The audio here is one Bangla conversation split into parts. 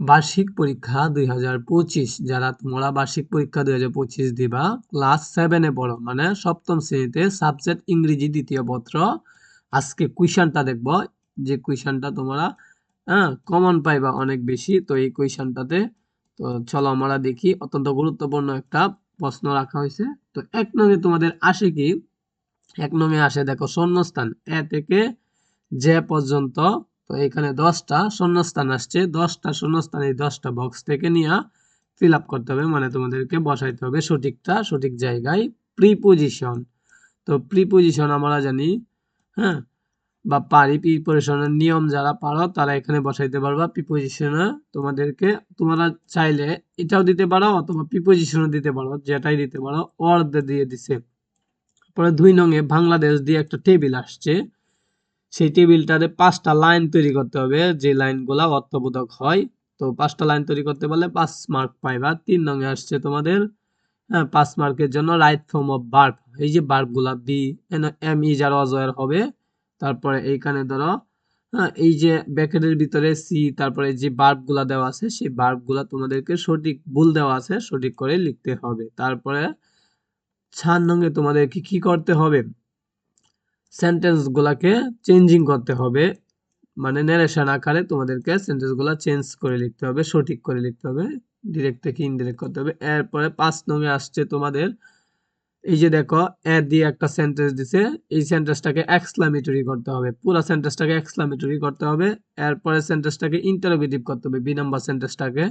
বার্ষিক পরীক্ষা দুই হাজার পঁচিশ। যারা তোমরা বার্ষিক পরীক্ষা দুই হাজার পঁচিশ দিবা ক্লাস সেভেনে পড়ো। মানে সপ্তম শ্রেণীতে সাবজেক্ট ইংরেজি দ্বিতীয় পত্র। আজকে কুইশনটা দেখব। যে কুইশনটা তোমরা হ্যাঁ কমন পাইবা অনেক বেশি। তো এই কুইশনটাতে তো চলো আমরা দেখি। অত্যন্ত গুরুত্বপূর্ণ একটা প্রশ্ন রাখা হয়েছে। তো এক নঙে তোমাদের আসে কি? এক নঙে আসে, দেখো, শূন্যস্থান। এ থেকে যে পর্যন্ত তো এখানে দশটা শূন্যস্থান আসছে। দশটা শূন্যস্থান এই দশটা বক্স থেকে নিয়ে ফিল করতে হবে। মানে তোমাদেরকে বসাইতে হবে সঠিকটা, সঠিক জায়গায় প্রিপোজিশন তো প্রিপোজিশন আমরা জানি হ্যাঁ? বা পারি প্রিপোজিশনের নিয়ম যারা পারো, তারা এখানে বসাইতে পারবা। প্রিপোজিশনে তোমাদেরকে, তোমরা চাইলে এটাও দিতে পারো অথবা প্রিপোজিশনও দিতে পারো, যেটাই দিতে পারো। অর্ধ দিয়ে দিছে। পরে দুই নঙে বাংলাদেশ দিয়ে একটা টেবিল আসছে। সেই টেবিলটাতে পাঁচটা লাইন তৈরি করতে হবে। যে লাইনগুলা অর্থবোধক হয়, তো পাঁচটা লাইন তৈরি করতে পারলে পাঁচ মার্ক পাইবা। তিন নঙে আসছে তোমাদের হ্যাঁ পাঁচ মার্কের জন্য রাইট ফর্ম অফ বার্ব এই যে বার্বগুলা বি এম, ই, যার অজয়ের হবে, তারপরে এইখানে ধরো হ্যাঁ এই যে ব্যাকেটের ভিতরে সি, তারপরে যে বার্বগুলা দেওয়া আছে, সেই বার্বগুলা তোমাদেরকে সঠিক ভুল দেওয়া আছে, সঠিক করে লিখতে হবে। তারপরে ছান নঙ্গে তোমাদেরকে কি করতে হবে? সেন্টেন্সগুলোকে চেঞ্জিং করতে হবে। মানে নেরেশন আকারে তোমাদেরকে সেন্টেন্সগুলো চেঞ্জ করে লিখতে হবে, সঠিক করে লিখতে হবে ডিরেক্ট থেকে ইনডিরেক্ট করতে হবে। এরপরে পাঁচ নঙে আসছে তোমাদের, এই যে দেখো, এ দিয়ে একটা সেন্টেন্স দিছে, এই সেন্টেন্সটাকে এক্সক্লামেটরি করতে হবে। পুরো সেন্টেন্সটাকে এক্সক্লামেটরি করতে হবে, এরপরে সেন্টেন্সটাকে ইন্টারোগেটিভ করতে হবে, বি নাম্বার সেন্টেন্সটাকে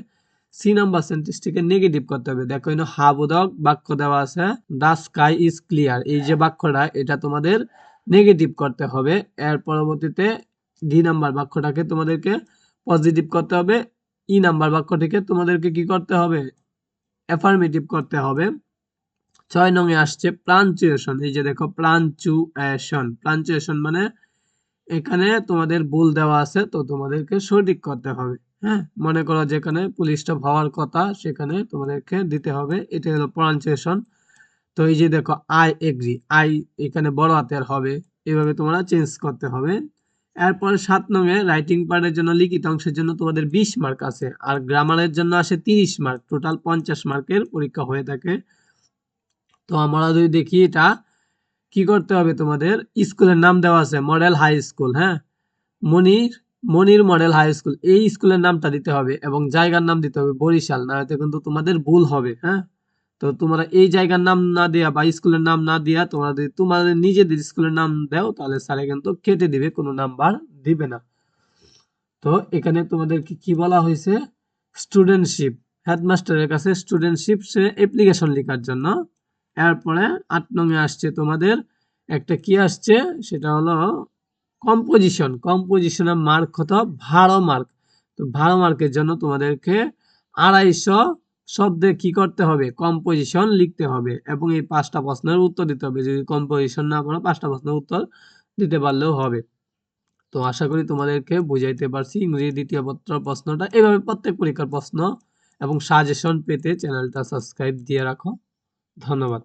সি নাম্বার সেন্টেন্সটিকে নেগেটিভ করতে হবে। দেখো, এখানে হাবোধক বাক্য দেওয়া আছে দা স্কাই ইজ ক্লিয়ার এই যে বাক্যটা, এটা তোমাদের নেগেটিভ করতে হবে। এর পরবর্তীতে ডি নাম্বার বাক্যটাকে তোমাদেরকে পজিটিভ করতে হবে। ই নাম্বার বাক্যটিকে তোমাদেরকে কি করতে হবে? অ্যাফার্মেটিভ করতে হবে। ছয় নঙে আসছে প্রাঞ্চুয়েশন এই যে দেখো প্রাঞ্চুয়েশন প্রাঞ্চুয়েশন মানে এখানে তোমাদের ভুল দেওয়া আছে, তো তোমাদেরকে সঠিক করতে হবে। হ্যাঁ মনে করো যেখানে পুলিশটা হওয়ার কথা, সেখানে তোমাদেরকে দিতে হবে। এটা হলো প্রনাউন্সিয়েশন তো এই যে দেখো আই এগ্রি আই এখানে বড় হাতের হবে, এভাবে তোমরা চেঞ্জ করতে হবে। এরপরে সাত নঙে রাইটিং পার্টের জন্য, লিখিত অংশের জন্য তোমাদের বিশ মার্ক আছে, আর গ্রামারের জন্য আসে তিরিশ মার্ক টোটাল পঞ্চাশ মার্কের পরীক্ষা হয়ে থাকে। তো আমরা যদি দেখি এটা, কি করতে হবে তোমাদের? স্কুলের নাম দেওয়া আছে মডেল হাই স্কুল হ্যাঁ? Monir Monir model high school এই স্কুলের নামটা দিতে হবে এবং জায়গার নাম দিতে হবে বরিশাল না হয়তো কিন্তু তোমাদের ভুল হবে হ্যাঁ? তো তোমরা এই জায়গার নাম না দেয়া বা স্কুলের নাম না দিয়া তোমরা যদি তোমাদের নিজেদের স্কুলের নাম দাও, তাহলে স্যারে কিন্তু কেটে দিবে, কোনো নাম্বার দিবে না। তো এখানে তোমাদেরকে কি বলা হয়েছে? স্টুডেন্টশিপ হেডমাস্টারের কাছে স্টুডেন্টশিপ সে অ্যাপ্লিকেশন লেখার জন্য। এরপরে আট নঙে আসছে তোমাদের, একটা কি আসছে? সেটা হলো কম্পোজিশন কম্পোজিশনের মার্ক কত ভাড়ো মার্ক তো ভাড়ো মার্কের জন্য তোমাদেরকে আড়াইশো শব্দে কি করতে হবে? কম্পোজিশন লিখতে হবে এবং এই পাঁচটা প্রশ্নের উত্তর দিতে হবে। যদি কম্পোজিশন না করো, পাঁচটা প্রশ্নের উত্তর দিতে পারলেও হবে। তো আশা করি তোমাদেরকে বুঝাইতে পারছি। ইংরেজি দ্বিতীয় পত্র প্রশ্নটা। এভাবে প্রত্যেক পরীক্ষার প্রশ্ন এবং সাজেশন পেতে চ্যানেলটা সাবস্ক্রাইব দিয়ে রাখো। ধন্যবাদ।